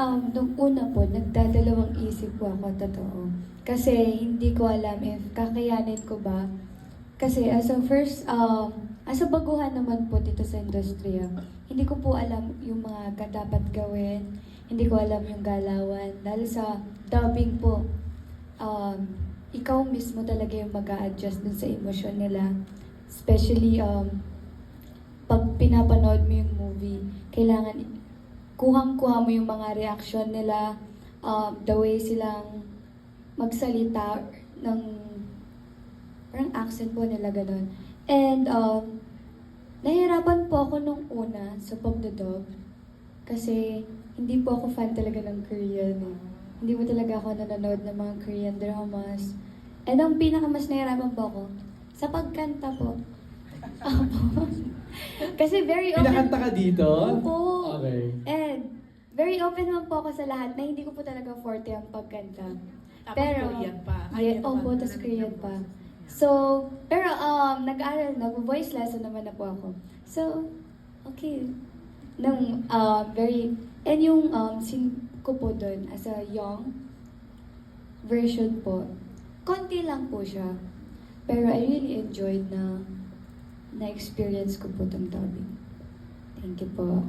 Um, nung una po, nagdadalawang isip po ako, totoo. Kasi hindi ko alam if kakayanin ko ba. Kasi as a first, um, as a baguhan naman po dito sa industriya, hindi ko po alam yung mga dapat gawin. Hindi ko alam yung galawan. Dahil sa dubbing po, um, ikaw mismo talaga yung mag adjust dun sa emosyon nila. Especially, um, pag pinapanood mo yung movie, kailangan kuhang-kuha mo yung mga reaction nila, um, the way silang magsalita ng parang accent po nila ganun. And um, nahihirapan po ako nung una sa pagdodog kasi hindi po ako fan talaga ng Korean. Eh. Hindi po talaga ako nanonood ng mga Korean dramas. And ang pinaka mas nahihirapan po ako sa pagkanta po. Opo. kasi very open. Pinakanta ka dito? Opo. Okay. And very open naman po ako sa lahat na hindi ko po talaga forte ang pagkanta. Tapos Pero, Korean pa. Yeah, Ay, opo, ano tas ba? Korean pa. So, pero um, nag-aaral, nag-voice lesson naman na po ako. So, okay. Nung um, very, and yung um, scene ko po doon as a young version po, konti lang po siya. Pero I really enjoyed na na-experience ko po itong dubbing. Thank you po.